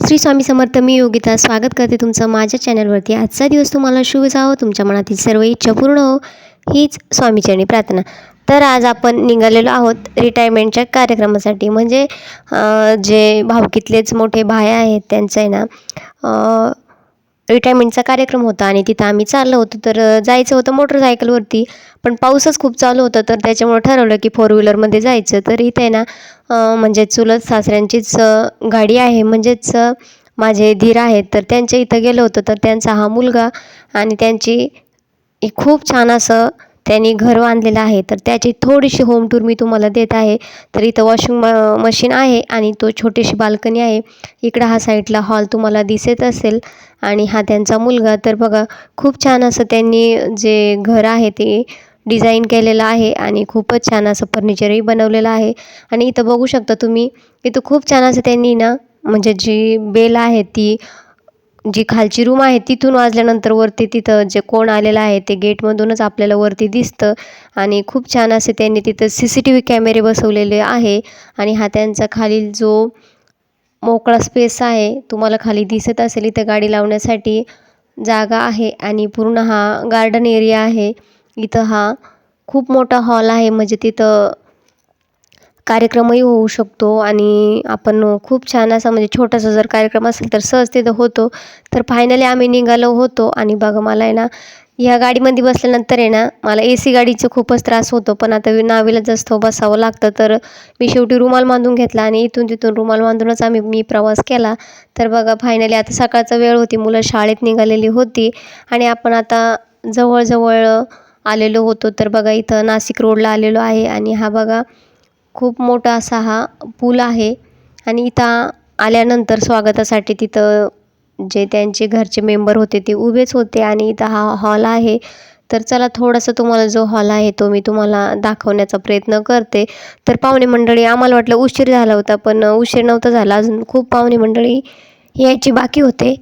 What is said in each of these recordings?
श्री स्वामी समर्थ मी योगिता स्वागत करते तुमचं माझ्या चॅनलवरती. आजचा दिवस तुम्हाला शुभ जावं तुमच्या मनातील सर्व इच्छा पूर्ण हो हीच स्वामीचरणी प्रार्थना. तर आज आपण निघालेलो आहोत रिटायरमेंटच्या कार्यक्रमासाठी. म्हणजे जे भावकीतलेच मोठे भाय आहेत त्यांचं आहे ना रिटायरमेंटचा कार्यक्रम होता आणि तिथं आम्ही चाललो होतो. तर जायचं होतं मोटरसायकलवरती पण पाऊसच खूप चालू होता. तर त्याच्यामुळं ठरवलं की फोर व्हीलरमध्ये जायचं. तर इथे आहे ना म्हणजे चुलत सासऱ्यांचीच गाडी आहे. म्हणजेच माझे धीर आहेत. तर त्यांच्या इथं गेलो होतो. तर त्यांचा हा मुलगा आणि त्यांची खूप छान असं त्यांनी घर बांधलेलं आहे. तर त्याची थोडीशी होम टूर मी तुम्हाला देत आहे. तर इथं वॉशिंग म मशीन आहे आणि तो छोटीशी बाल्कनी आहे. इकडं हा साईडला हॉल तुम्हाला दिसत असेल आणि हा त्यांचा मुलगा. तर बघा खूप छान असं त्यांनी जे घर आहे ते डिझाईन केलेलं आहे आणि खूपच छान असं फर्निचरही बनवलेलं आहे. आणि इथं बघू शकता तुम्ही इथं खूप छान असं त्यांनी ना म्हणजे जी बेल आहे ती जी खालची रूम आहे तिथून वाजल्यानंतर वरती तिथं जे कोण आलेलं आहे ते गेटमधूनच आपल्याला वरती दिसतं. आणि खूप छान असे त्यांनी तिथं सी सी टी व्ही कॅमेरे बसवलेले आहे. आणि हा त्यांचा खालील जो मोकळा स्पेस आहे तुम्हाला खाली दिसत असेल इथं गाडी लावण्यासाठी जागा आहे. आणि पूर्ण हा गार्डन एरिया आहे. इथं हा खूप मोठा हॉल आहे. म्हणजे तिथं कार्यक्रमही होऊ शकतो आणि आपण खूप छान असा म्हणजे छोटासा जर कार्यक्रम असेल तर सहज तिथं होतो. तर फायनली आम्ही निघालो होतो आणि बघा मला आहे ना ह्या गाडीमध्ये बसल्यानंतर आहे ना मला ए सी गाडीचं खूपच त्रास होतो. पण आता नावीला जास्त बसावं लागतं तर मी शेवटी रुमाल बांधून घेतला आणि इथून तिथून रुमाल बांधूनच आम्ही मी प्रवास केला. तर बघा फायनली आता सकाळचा वेळ होती मुलं शाळेत निघालेली होती आणि आपण आता जवळजवळ आलेलो होतो. तर बघा इथं नाशिक रोडला आलेलो आहे आणि हा बघा खूप मोठा असा हा पूल आहे. आणि इथं आल्यानंतर स्वागतासाठी तिथं जे त्यांचे घरचे मेंबर होते ते उभेच होते आणि इथं हा हॉल आहे. तर चला थोडासा तुम्हाला जो हॉल आहे तो मी तुम्हाला दाखवण्याचा प्रयत्न करते. तर पाहुणे मंडळी आम्हाला वाटलं उशीर झाला होता पण उशीर नव्हता झाला. अजून खूप पाहुणे मंडळी यायची बाकी होते.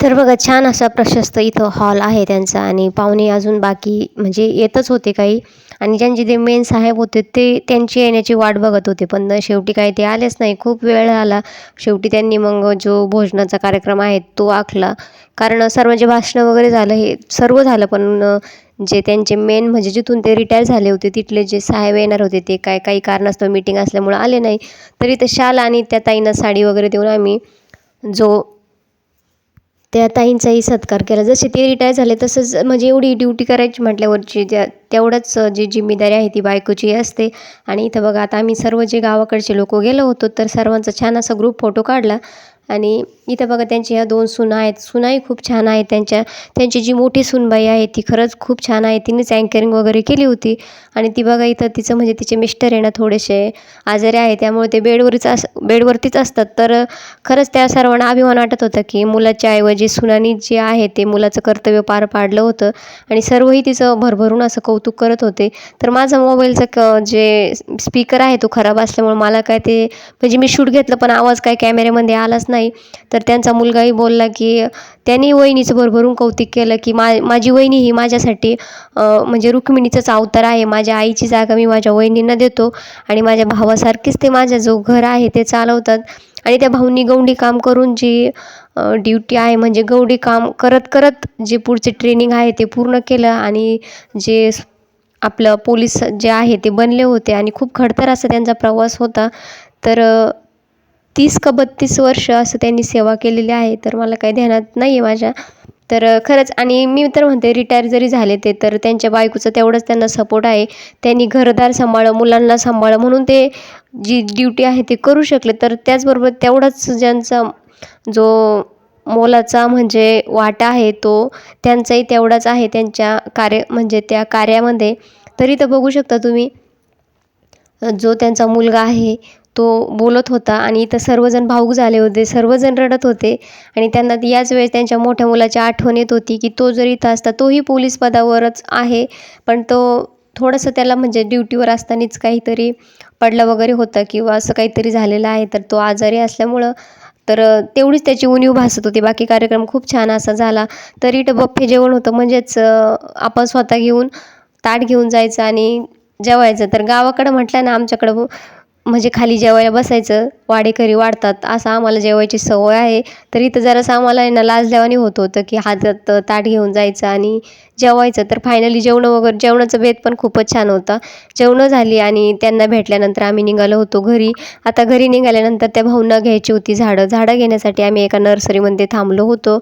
तर बघा छान असा प्रशस्त इथं हॉल आहे त्यांचा आणि पाहुणे अजून बाकी म्हणजे येतच होते काही. आणि ज्यांचे ते मेन साहेब होते ते त्यांची येण्याची वाट बघत होते. पण शेवटी काही ते आलेच नाही. खूप वेळ झाला शेवटी त्यांनी मग जो भोजनाचा कार्यक्रम आहे तो आखला. कारण सर्वांचे भाषणं वगैरे झालं हे सर्व झालं. पण जे त्यांचे मेन म्हणजे जिथून ते रिटायर झाले होते तिथले जे साहेब येणार होते ते काय काही कारणास्तव मीटिंग असल्यामुळं आले नाही. तरी ते शाल आणि त्या ताईंना साडी वगैरे देऊन आम्ही जो त्या ताईंचाही सत्कार केला. जसे ते रिटायर झाले तसंच म्हणजे एवढी ड्युटी करायची म्हटल्यावरची त्या तेवढंच जी जिम्मेदारी आहे ती बायकोची असते. आणि इथं बघा आता आम्ही सर्व जे गावाकडचे लोक गेलो होतो तर सर्वांचा छान असा ग्रुप फोटो काढला. आणि इथं बघा त्यांच्या ह्या दोन सुना आहेत. सुनाही खूप छान आहेत त्यांच्या. त्यांची जी मोठी सुनबाई आहे ती खरंच खूप छान आहे. तिनेच अँकरिंग वगैरे केली होती. आणि ती बघा इथं तिचं म्हणजे तिचे मिस्टर आहे ना थोडेसे आजारी आहे त्यामुळे ते बेडवरच अस बेडवरतीच असतात. तर खरंच त्या सर्वांना अभिमान वाटत होता की मुलाच्या ऐवजी सुनानी जे आहे ते मुलाचं कर्तव्य पार पाडलं होतं. आणि सर्वही तिचं भरभरून असं कौतुक करत होते. तर माझा मोबाईलचं क जे स्पीकर आहे तो खराब असल्यामुळे मला काय ते म्हणजे मी शूट घेतलं पण आवाज काय कॅमेऱ्यामध्ये आलाच नाही. तर तर त्यांचा मुलगाही बोलला की त्यांनी वहिनीचं भरभरून कौतुक केलं की मा माझी वहिनी ही माझ्यासाठी म्हणजे रुक्मिणीचंच अवतार आहे. माझ्या आईची जागा मी माझ्या वहिनींना देतो आणि माझ्या भावासारखीच ते माझं जो घर आहे ते चालवतात. आणि त्या भाऊंनी गौंडी काम करून जी ड्युटी आहे म्हणजे गौडी काम करत करत जे पुढचे ट्रेनिंग आहे ते पूर्ण केलं आणि जे आपलं पोलीस जे आहे ते बनले होते. आणि खूप खडतर असा त्यांचा प्रवास होता. तर तीस का बत्तीस वर्ष असं त्यांनी सेवा केलेली आहे तर मला काही ध्यानात नाही आहे माझ्या. तर खरंच आणि मी तर म्हणते रिटायर जरी झाले ते तर त्यांच्या बायकोचं तेवढंच त्यांना सपोर्ट आहे. त्यांनी घरदार सांभाळं मुलांना सांभाळं म्हणून ते जी ड्युटी आहे ते करू शकले. तर त्याचबरोबर तेवढाच ज्यांचा जो मोलाचा म्हणजे वाटा आहे तो त्यांचाही तेवढाच आहे त्यांच्या कार्य म्हणजे त्या कार्यामध्ये. तरी तर बघू शकता तुम्ही जो त्यांचा मुलगा आहे तो बोलत होता आणि इथं सर्वजण भाऊक झाले होते सर्वजण रडत होते आणि त्यांना याच वेळेस त्यांच्या मोठ्या मुलाची आठवण येत होती की तो जर इथं असता तोही पोलीस पदावरच आहे. पण तो थोडंसं त्याला म्हणजे ड्युटीवर असतानाच काहीतरी पडला वगैरे होता किंवा असं काहीतरी झालेलं आहे तर तो आजारी असल्यामुळं तर तेवढीच त्याची उणीव भासत होती. बाकी कार्यक्रम खूप छान असा झाला. तरी इथं बफ्फे जेवण होतं म्हणजेच आपण स्वतः घेऊन ताट घेऊन जायचं आणि जेवायचं. तर गावाकडं म्हटलं ना आमच्याकडं म्हणजे खाली जेवायला बसायचं वाडेकरी वाढतात असं आम्हाला जेवायची सवय आहे. तर इथं जरासं आम्हाला आहे ना लाजल्यावानी होत होतं की हातात ताट घेऊन जायचं आणि जेवायचं. तर फायनली जेवणं वगैरे जेवणाचं बेत पण खूपच छान होता. जेवणं झाली आणि त्यांना भेटल्यानंतर आम्ही निघालो होतो घरी. आता घरी निघाल्यानंतर त्या भाऊंना घ्यायची होती झाडं. झाडं घेण्यासाठी आम्ही एका नर्सरीमध्ये थांबलो होतो.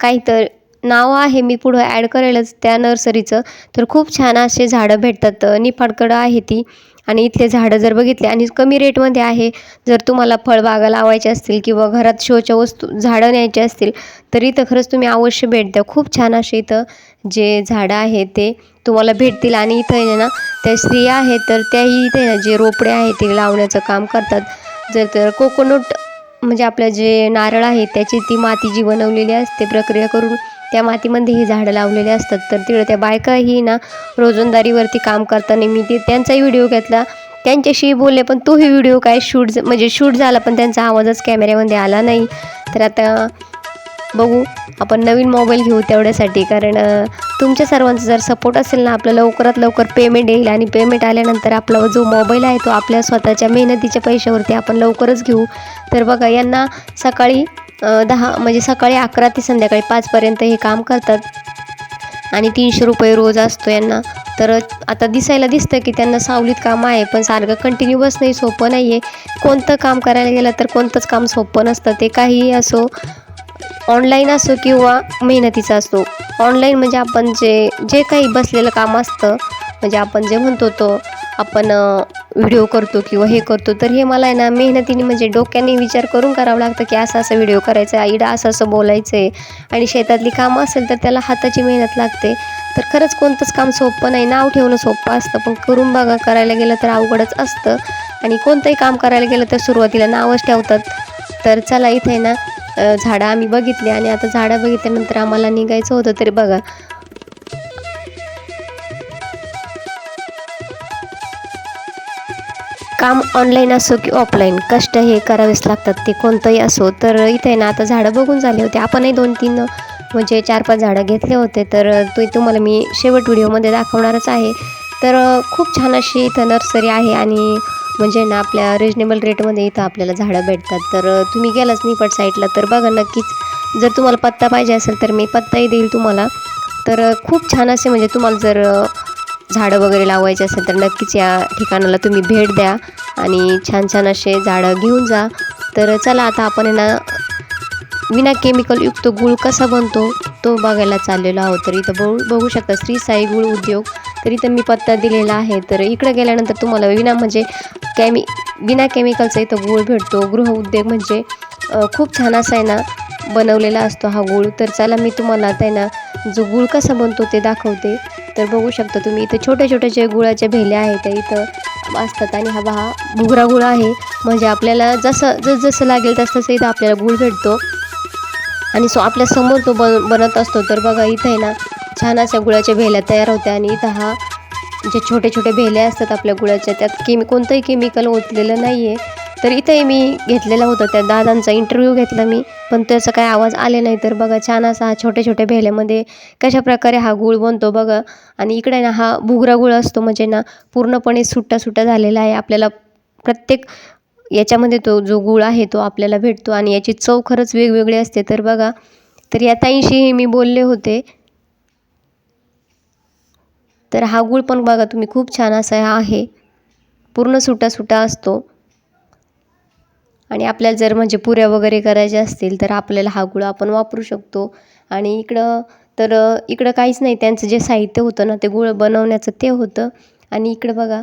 काही तर नाव आहे मी पुढं ॲड करेलच त्या नर्सरीचं. तर खूप छान असे झाडं भेटतात. निफाडकडं आहे ती. आणि इथले झाडं जर बघितले आणि कमी रेटमध्ये आहे जर तुम्हाला फळबागा लावायचे असतील किंवा घरात शोच्या वस्तू झाडं न्यायचे असतील तर इथं खरंच तुम्ही अवश्य भेट द्या. खूप छान असे इथं जे झाडं आहे ते तुम्हाला भेटतील आणि इथं आहे ना त्या स्त्रिया आहेत तर त्याही इथे ना जे रोपडे आहेत ते लावण्याचं काम करतात. जर तर कोकोनट म्हणजे आपलं जे नारळ आहे त्याची ती माती जी बनवलेली असते प्रक्रिया करून त्या मातीमध्ये ही झाडं लावलेली असतात. तर तिकडे त्या बायकाही ना रोजंदारीवरती काम करताना मी ते त्यांचाही व्हिडिओ घेतला. त्यांच्याशी बोलले पण तोही व्हिडिओ काय शूट म्हणजे शूट झाला पण त्यांचा आवाजच कॅमेऱ्यामध्ये आला नाही. तर आता बघू आपण नवीन मोबाईल घेऊ तेवढ्यासाठी. कारण तुमच्या सर्वांचा जर सपोर्ट असेल ना आपलं लवकरात लवकर पेमेंट येईल आणि पेमेंट आल्यानंतर आपला जो मोबाईल आहे तो आपल्या स्वतःच्या मेहनतीच्या पैशावरती आपण लवकरच घेऊ. तर बघा यांना सकाळी दहा म्हणजे सकाळी अकरा ते संध्याकाळी पाचपर्यंत हे काम करतात. आणि तीनशे रुपये रोज असतो यांना. तर आता दिसायला दिसतं की त्यांना सावलीत काम आहे पण सारखं कंटिन्यू बसणंही सोपं नाही आहे कोणतं काम करायला गेलं तर कोणतंच काम सोपं नसतं. ते काहीही असो ऑनलाईन असो किंवा मेहनतीचा असतो ऑनलाईन म्हणजे आपण जे जे काही बसलेलं काम असतं म्हणजे आपण जे म्हणतो तो आपण व्हिडिओ करतो किंवा हे करतो तर हे मला आहे ना मेहनतीने म्हणजे डोक्याने विचार करून करावं लागतं की असं असं व्हिडिओ करायचं आहे आईडा असं असं बोलायचं आहे आणि शेतातली कामं असेल तर त्याला हाताची मेहनत लागते. तर खरंच कोणतंच काम सोपं नाही. नाव ठेवणं सोपं असतं पण करून बघा करायला गेलं तर अवघडच असतं. आणि कोणतंही काम करायला गेलं तर सुरुवातीला नावच ठेवतात. तर चला इथे ना झाडं आम्ही बघितली आणि आता झाडं बघितल्यानंतर आम्हाला निघायचं होतं तरी बघा. काम ऑनलाईन असो की ऑफलाईन कष्ट हे करावेच लागतात. ते कोणतंही असो तर इथे ना आता झाडं बघून झाले होते. आपणही दोन तीन म्हणजे चार पाच झाडं घेतले होते. तर ते तुम्हाला मी शेवट व्हिडिओमध्ये दाखवणारच आहे. तर खूप छान अशी इथं नर्सरी आहे आणि म्हणजे ना आपल्या रिजनेबल रेटमध्ये इथं आपल्याला झाडं भेटतात. तर तुम्ही गेलाच निपट साईडला तर बघा नक्कीच. जर तुम्हाला पत्ता पाहिजे असेल तर मी पत्ताही देईल तुम्हाला. तर खूप छान असे म्हणजे तुम्हाला जर झाडं वगैरे लावायचे असेल तर नक्कीच या ठिकाणाला तुम्ही भेट द्या आणि छान छान असे झाडं घेऊन जा. तर चला आता आपण ना विना केमिकलयुक्त गूळ कसा बनतो तो बघायला चाललेलो आहोत. तर इथं बघू बघू शकता श्री साई गुळ उद्योग. तर इथं मी पत्ता दिलेला आहे. तर इकडं गेल्यानंतर तुम्हाला विना म्हणजे कॅमी विना केमिकलचा इथं गूळ भेटतो. गृह उद्योग म्हणजे खूप छान असा आहे ना बनवलेला असतो हा गूळ. तर चला मी तुम्हाला आता आहे ना जो गुळ कसा बनतो ते दाखवते. तर बघू शकता तुम्ही इथं छोट्या छोट्या जे गुळाच्या भेल्या आहेत त्या इथं असतात आणि हा हा भुगरा गुळ आहे. म्हणजे आपल्याला जसं जस जसं लागेल तसं तसं इथं आपल्याला गुळ भेटतो. आणि सो आपल्यासमोर तो बन बनत असतो. तर बघा इथं आहे ना छान अशा गुळाच्या भेल्या तयार होत्या. आणि इथं हा जे छोटे छोटे भेल्या असतात आपल्या गुळाच्या त्यात केमी कोणतंही केमिकल ओतलेलं नाही आहे तर इथंही मी घेतलेला होता. त्या दादांचा इंटरव्ह्यू घेतला मी. पण त्याचा काय आवाज आले नाही. तर बघा छान असा हा छोट्या छोट्या भेल्यामध्ये कशाप्रकारे हा गूळ बनतो बघा. आणि इकडे ना हा भुगरा गुळ असतो म्हणजे ना पूर्णपणे सुट्टा सुट्टा झालेला आहे. आपल्याला प्रत्येक याच्यामध्ये तो जो गुळ आहे तो आपल्याला भेटतो आणि याची चव खरंच वेगवेगळी असते. तर बघा तर या ताईंशीही मी बोलले होते. तर हा गूळ पण बघा तुम्ही खूप छान असा आहे. पूर्ण सुटा सुटा असतो. आणि आपल्याला जर म्हणजे पुऱ्या वगैरे करायच्या असतील तर आपल्याला हा गुळ आपण वापरू शकतो. आणि इकडं तर इकडं काहीच नाही. त्यांचं जे साहित्य होतं ना ते गुळ बनवण्याचं ते होतं. आणि इकडं बघा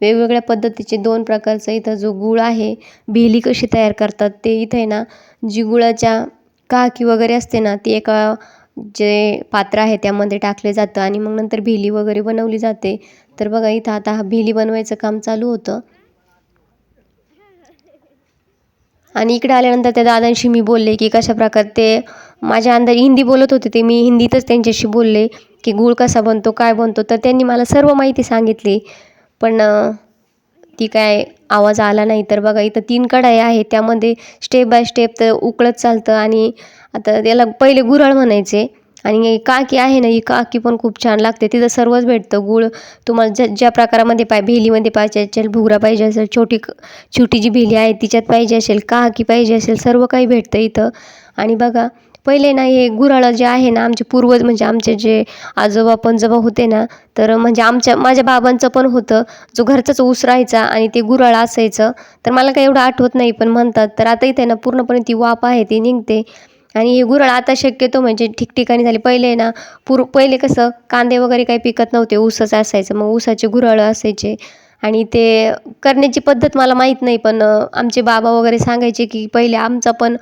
वेगवेगळ्या पद्धतीचे दोन प्रकारचं इथं जो गुळ आहे भेली कशी तयार करतात ते इथे ना जी गुळाच्या काकी वगैरे असते ना ती एका जे पात्र आहे त्यामध्ये टाकले जातं. आणि मग नंतर भेली वगैरे बनवली जाते. तर बघा इथं आता हा भेली बनवायचं काम चालू होतं. आणि इकडे आल्यानंतर त्या दादांशी मी बोलले की कशा प्रकारे ते माझ्या अंदर हिंदी बोलत होते ते मी हिंदीतच त्यांच्याशी बोलले की गूळ कसा बनतो काय बनतो तर त्यांनी मला सर्व माहिती सांगितली. पण ती काय आवाज आला नाही. तर बघा इथं तीन कढाई आहे त्यामध्ये स्टेप बाय स्टेप तर उकळत चालतं आणि आता त्याला पहिले गुराळ म्हणायचे. आणि काकी आहे ना ही काकी पण खूप छान लागते. तिथं सर्वच भेटतं. गुळ तुम्हाला ज्या ज्या प्रकारामध्ये पाय भेलीमध्ये पाहिजे असेल भुगरा पाहिजे असेल छोटी क- छोटी जी भेली आहे तिच्यात पाहिजे असेल काकी पाहिजे असेल सर्व काही भेटतं इथं. आणि बघा पहिले ना हे गुराळं जे आहे ना आमचे पूर्वज म्हणजे आमचे जे आजोबा पणजोबा होते ना तर म्हणजे आमच्या माझ्या बाबांचं पण होतं. जो घरचाच ऊस राहायचा आणि ते गुराळ असायचं. तर मला काही एवढं आठवत नाही पण म्हणतात. तर आता इथे ना पूर्णपणे ती वाप आहे ती निघते. आणि हे गुरळ आता शक्यतो म्हणजे ठिकठिकाणी झाले. पहिले ना पूर पहिले कसं कांदे वगैरे काही पिकत नव्हते ऊसच असायचं. मग ऊसाचे गुऱ्हाळं असायचे. आणि ते करण्याची पद्धत मला माहीत नाही पण आमचे बाबा वगैरे सांगायचे की पहिले आमचं पण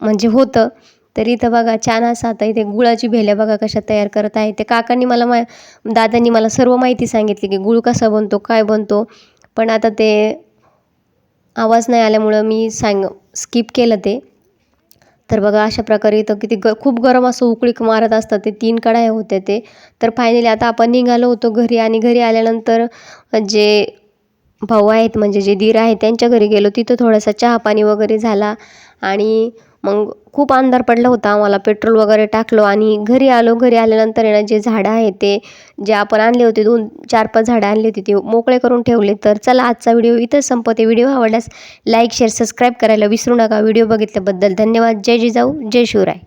म्हणजे होतं. तर इथं बघा छान असं आता इथे गुळाची भेल्या बघा कशा तयार करत आहे. ते काकांनी मला मा दादांनी मला सर्व माहिती सांगितली की गुळ कसा बनतो काय बनतो. पण आता ते आवाज नाही आल्यामुळं मी सांग स्किप केलं ते. तर बघा अशा प्रकारे इथं किती ग खूप गरम असं उकळी मारत असतात ते तीन कढाया होत्या ते. तर फायनली आता आपण निघालो होतो घरी आणि घरी आल्यानंतर जे भाऊ आहेत म्हणजे जे दीर आहेत त्यांच्या घरी गेलो. तिथं थोडासा चहा पाणी वगैरे झाला आणि मग खूप अंधार पडला होता. आम्हाला पेट्रोल वगैरे टाकलो आणि घरी आलो. घरी आल्यानंतर आहे ना जे झाडं आहे ते जे आपण आणले होते दोन चार पाच झाडं आणली होती ते मोकळे करून ठेवले. तर चला आजचा व्हिडिओ इथं संपवते. व्हिडिओ आवडल्यास लाईक शेअर सबस्क्राईब करायला विसरू नका. व्हिडिओ बघितल्याबद्दल धन्यवाद. जय जिजाऊ. जय शिवराय.